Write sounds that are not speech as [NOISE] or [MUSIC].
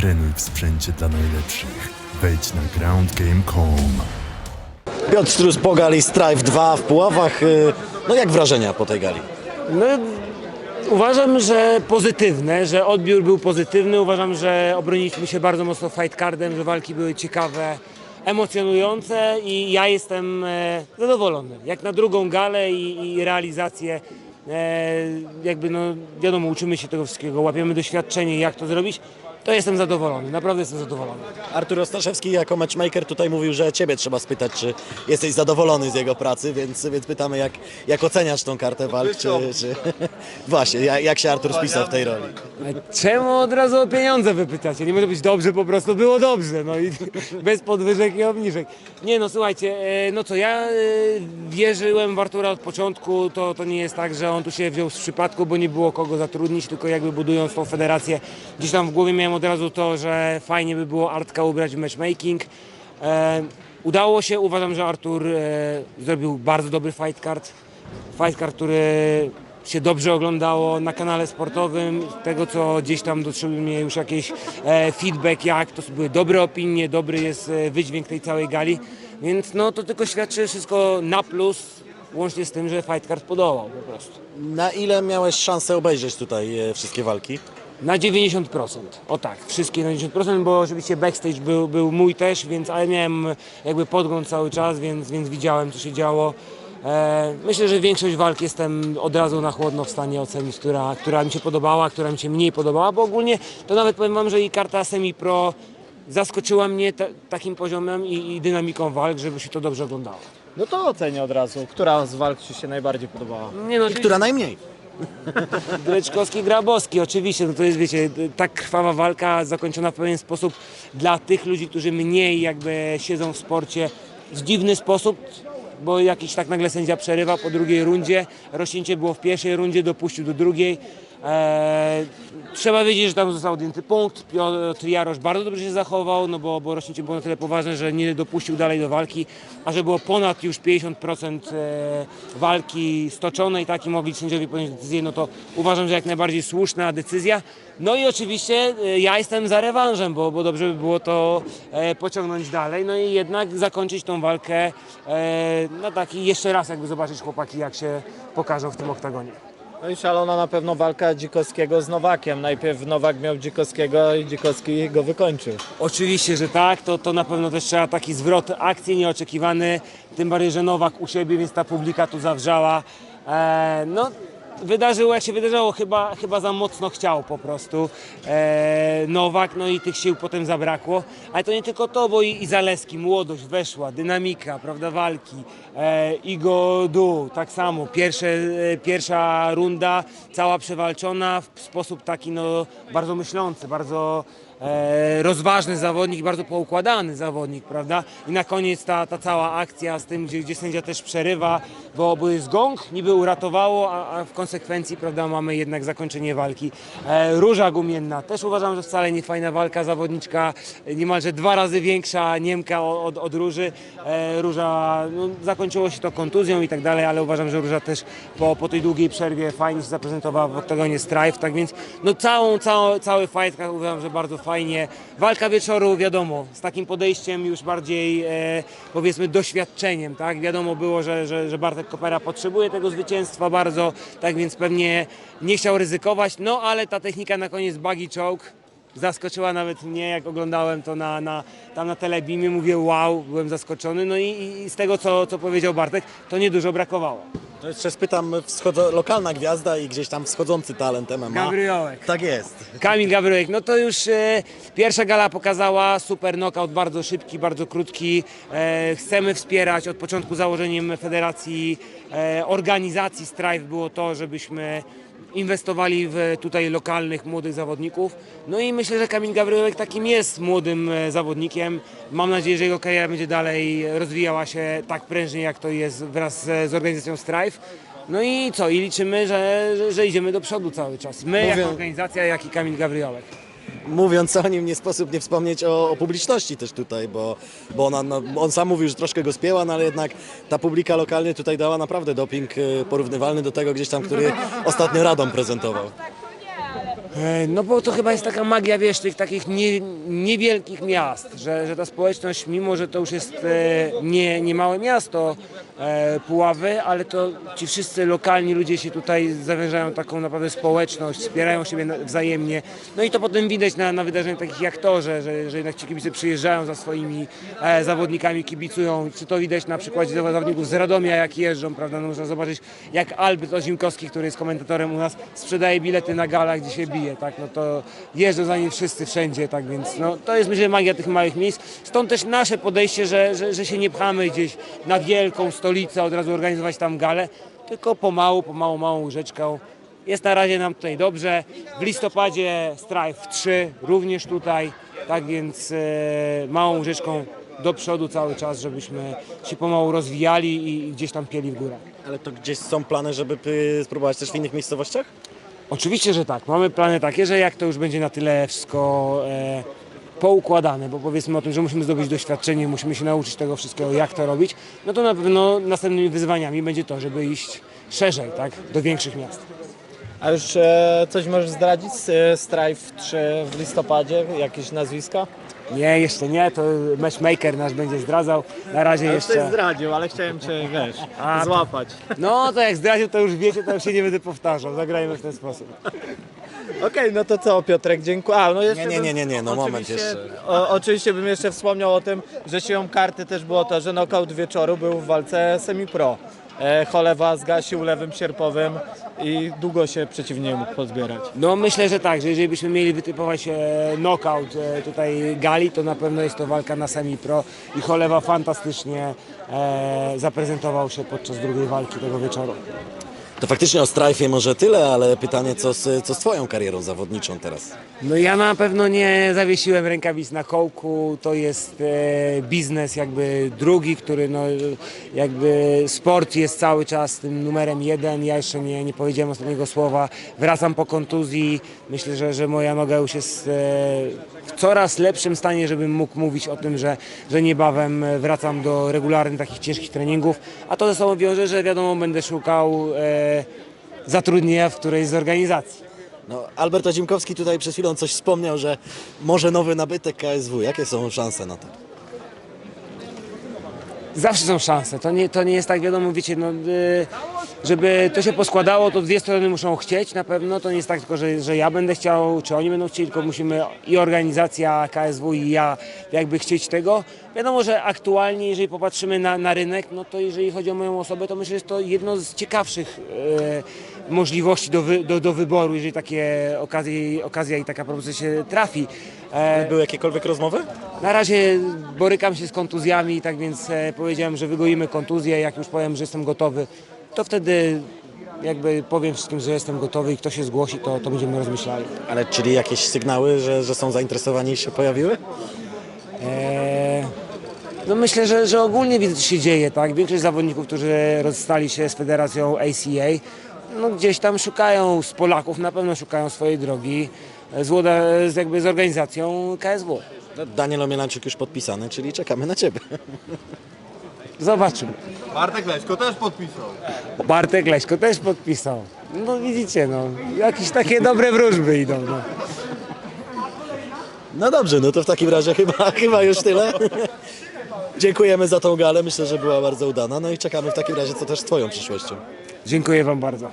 Trenuj w sprzęcie dla najlepszych. Wejdź na groundgame.com. Piotr Strus po gali Strive 2 w Puławach. Y, No jak wrażenia po tej gali? No, uważam, że pozytywne, że odbiór był pozytywny. Uważam, że obroniliśmy się bardzo mocno fight cardem, że walki były ciekawe, emocjonujące i ja jestem e, zadowolony. Jak na drugą galę i, i realizację, e, jakby no wiadomo, uczymy się tego wszystkiego, łapiemy doświadczenie, jak to zrobić, to jestem zadowolony, naprawdę jestem zadowolony. Artur Ostaszewski jako matchmaker tutaj mówił, że ciebie trzeba spytać, czy jesteś zadowolony z jego pracy, więc, więc pytamy, jak, jak oceniasz tą kartę walk, czy, czy... [LAUGHS] Właśnie, jak, się Artur spisał w tej roli? Czemu od razu o pieniądze wypytacie? Nie może być dobrze, po prostu było dobrze, no i [LAUGHS] bez podwyżek i obniżek. Nie no, słuchajcie, e, no co, ja e, wierzyłem w Artura od początku, to, to nie jest tak, że on tu się wziął z przypadku, bo nie było kogo zatrudnić, tylko jakby budując tą federację, gdzieś tam w głowie miałem od razu to, że fajnie by było Artka ubrać w matchmaking. E, udało się, uważam, że Artur e, zrobił bardzo dobry fight card. Fight card, który się dobrze oglądało na kanale sportowym. Z tego co gdzieś tam dotrzymuje mnie już jakiś e, feedback, jak to były dobre opinie, dobry jest e, wydźwięk tej całej gali. Więc no to tylko świadczy wszystko na plus, łącznie z tym, że fight card podołał po prostu. Na ile miałeś szansę obejrzeć tutaj e, wszystkie walki? Na 90%. O tak, wszystkie na 90%, bo oczywiście backstage był, był mój też, więc ale miałem jakby podgląd cały czas, więc, więc widziałem co się działo. E, myślę, że większość walk jestem od razu na chłodno w stanie ocenić, która, która mi się podobała, która mi się mniej podobała, bo ogólnie to nawet powiem wam, że i karta semi-pro zaskoczyła mnie ta, takim poziomem i, i dynamiką walk, żeby się to dobrze oglądało. No to ocenię od razu. Która z walk Ci się najbardziej podobała? Nie no, I która najmniej? [LAUGHS] Greczkowski, Grabowski, oczywiście, no to jest, wiecie, tak krwawa walka zakończona w pewien sposób dla tych ludzi, którzy mniej jakby siedzą w sporcie w dziwny sposób, bo jakiś tak nagle sędzia przerywa po drugiej rundzie, rośnięcie było w pierwszej rundzie, dopuścił do drugiej. Eee, trzeba wiedzieć, że tam został odjęty punkt. Piotr Jarosz bardzo dobrze się zachował, no bo, bo rośnięcie było na tyle poważne, że nie dopuścił dalej do walki, a że było ponad już 50% e, walki stoczonej, tak i mogli sędziowie podjąć decyzję, no to uważam, że jak najbardziej słuszna decyzja. No i oczywiście e, ja jestem za rewanżem, bo, bo dobrze by było to e, pociągnąć dalej, no i jednak zakończyć tą walkę e, na taki jeszcze raz jakby zobaczyć chłopaki jak się pokażą w tym oktagonie. No i szalona na pewno walka Dzikowskiego z Nowakiem. Najpierw Nowak miał Dzikowskiego i Dzikowski go wykończył. Oczywiście, że tak, to, to na pewno też trzeba taki zwrot akcji nieoczekiwany, tym bardziej, że Nowak u siebie, więc ta publika tu zawrzała. E, no, wydarzyło jak się wydarzyło, chyba, chyba za mocno chciał po prostu e, Nowak, no i tych sił potem zabrakło. Ale to nie tylko to, bo i, i Zaleski, młodość weszła, dynamika, prawda, walki, e, Igo Du, tak samo, Pierwsze, e, pierwsza runda, cała przewalczona w sposób taki no, bardzo myślący, bardzo rozważny zawodnik, bardzo poukładany zawodnik, prawda? I na koniec ta, ta cała akcja z tym, gdzie, gdzie sędzia też przerywa, bo, bo jest gong, niby uratowało, a, a w konsekwencji, prawda, mamy jednak zakończenie walki. E, Róża Gumienna, też uważam, że wcale nie fajna walka, zawodniczka e, niemalże dwa razy większa Niemka od, od, Róży. E, Róża, no, zakończyło się to kontuzją i tak dalej, ale uważam, że Róża też po, po tej długiej przerwie fajnie się zaprezentowała w oktagonie Strive, tak więc no całą, całą, cały fight uważam, że bardzo fajnie. Walka wieczoru, wiadomo, z takim podejściem już bardziej e, powiedzmy doświadczeniem, tak? Wiadomo było, że, że, że Bartek Kopera potrzebuje tego zwycięstwa bardzo, tak więc pewnie nie chciał ryzykować, no ale ta technika na koniec buggy choke zaskoczyła nawet mnie, jak oglądałem to na, na, tam na telebimie, mówię wow, byłem zaskoczony, no i, i z tego, co, co powiedział Bartek, to niedużo brakowało. No jeszcze spytam, wschodzo- lokalna gwiazda i gdzieś tam wschodzący talent MMA. Gabriołek. Tak jest. Kamil Gabryłek, no to już e, pierwsza gala pokazała super knockout, bardzo szybki, bardzo krótki. E, chcemy wspierać od początku założeniem federacji, e, organizacji Strive było to, żebyśmy inwestowali w tutaj lokalnych młodych zawodników. No i myślę, że Kamil Gabryłek takim jest młodym e, zawodnikiem. Mam nadzieję, że jego kariera będzie dalej rozwijała się tak prężnie, jak to jest wraz z, z organizacją Strive. No i co? I liczymy, że, że, że idziemy do przodu cały czas. My Mówię- jako organizacja, jak i Kamil Gabryłek. Mówiąc o nim, nie sposób nie wspomnieć o, o publiczności też tutaj, bo, bo ona, no, on sam mówił, że troszkę go spięła, no ale jednak ta publika lokalnie tutaj dała naprawdę doping e, porównywalny do tego gdzieś tam, który [LAUGHS] ostatnio Radom prezentował. E, No bo to chyba jest taka magia, wiesz, tych takich nie, niewielkich miast, że, że ta społeczność, mimo że to już jest e, nie, nie małe miasto, e, Puławy, ale to ci wszyscy lokalni ludzie się tutaj zawężają taką naprawdę społeczność, wspierają siebie na- wzajemnie. No i to potem widać na, na wydarzeniach takich jak to, że, że, że jednak ci kibice przyjeżdżają za swoimi e, zawodnikami, kibicują. Czy to widać na przykładzie zawodników z Radomia, jak jeżdżą, prawda? No można zobaczyć, jak Albert Ozimkowski, który jest komentatorem u nas, sprzedaje bilety na galach, gdzie się bije, tak? No to jeżdżą za nim wszyscy wszędzie, tak więc no, to jest myślę magia tych małych miejsc. Stąd też nasze podejście, że, że, że się nie pchamy gdzieś na wielką stolicę, od razu organizować tam galę, tylko pomału, pomału, małą łyżeczką. Jest na razie nam tutaj dobrze. W listopadzie Strife 3 również tutaj, tak więc e, małą łyżeczką do przodu cały czas, żebyśmy się pomału rozwijali i gdzieś tam pieli w górę. Ale to gdzieś są plany, żeby y, spróbować też w innych miejscowościach? Oczywiście, że tak. Mamy plany takie, że jak to już będzie na tyle wszystko e, poukładane, bo powiedzmy o tym, że musimy zdobyć doświadczenie, musimy się nauczyć tego wszystkiego, jak to robić, no to na pewno następnymi wyzwaniami będzie to, żeby iść szerzej, tak, do większych miast. A już e, coś możesz zdradzić z e, Strife 3 w listopadzie? Jakieś nazwiska? Nie, jeszcze nie, to matchmaker nasz będzie zdradzał. Na razie jeszcze. zdradził, ale chciałem cię, wiesz, A, złapać. No to jak zdradził, to już wiecie, to już się nie będę powtarzał. Zagrajmy w ten sposób. Okej, no to co Piotrek, dziękuję. A, no jeszcze Nie, nie, bym- nie, nie, nie, no moment oczywiście- jeszcze. O, oczywiście bym jeszcze wspomniał o tym, że siłą karty też było to, że knockout wieczoru był w walce semi-pro. E, Cholewa zgasił lewym sierpowym i długo się przeciwnie mógł pozbierać. No myślę, że tak, że jeżeli byśmy mieli wytypować e, knockout e, tutaj gali, to na pewno jest to walka na semi-pro i Cholewa fantastycznie e, zaprezentował się podczas drugiej walki tego wieczoru. To faktycznie o strajfie może tyle, ale pytanie, co z, co z twoją karierą zawodniczą teraz? No ja na pewno nie zawiesiłem rękawic na kołku, to jest e, biznes jakby drugi, który no jakby sport jest cały czas tym numerem jeden, ja jeszcze nie, nie powiedziałem ostatniego słowa, wracam po kontuzji, myślę, że, że moja noga już jest e, w coraz lepszym stanie, żebym mógł mówić o tym, że, że niebawem wracam do regularnych takich ciężkich treningów, a to ze sobą wiąże, że wiadomo będę szukał e, zatrudnienia w którejś z organizacji. No, Albert Ozimkowski tutaj przed chwilą coś wspomniał, że może nowy nabytek KSW. Jakie są szanse na to? Zawsze są szanse. To nie, to nie jest tak, wiadomo, wiecie, no, y, żeby to się poskładało, to dwie strony muszą chcieć na pewno. To nie jest tak tylko, że, że ja będę chciał, czy oni będą chcieli, tylko musimy i organizacja KSW i ja jakby chcieć tego. Wiadomo, że aktualnie, jeżeli popatrzymy na, na rynek, no to jeżeli chodzi o moją osobę, to myślę, że jest to jedno z ciekawszych e, możliwości do, wy, do, do wyboru, jeżeli takie okazje, okazja i taka propozycja się trafi. E, Były jakiekolwiek rozmowy? na razie borykam się z kontuzjami, tak więc e, powiedziałem, że wygoimy kontuzję. Jak już powiem, że jestem gotowy, to wtedy jakby powiem wszystkim, że jestem gotowy i kto się zgłosi, to, to będziemy rozmyślali. Ale czyli jakieś sygnały, że, że są zainteresowani się pojawiły? Eee, no myślę, że, że ogólnie widzę, co się dzieje. Tak? Większość zawodników, którzy rozstali się z federacją ACA, no gdzieś tam szukają, z Polaków na pewno szukają swojej drogi z, łoda- z, jakby z organizacją KSW. No, Daniel Omielańczyk już podpisany, czyli czekamy na ciebie. Zobaczymy. Bartek Leśko też podpisał. Bartek Leśko też podpisał. No widzicie, no, jakieś takie dobre wróżby idą. No. No dobrze, no to w takim razie chyba, chyba już tyle. Dziękujemy za tą galę, myślę, że była bardzo udana. No i czekamy w takim razie, co też z twoją przyszłością. Dziękuję Wam bardzo.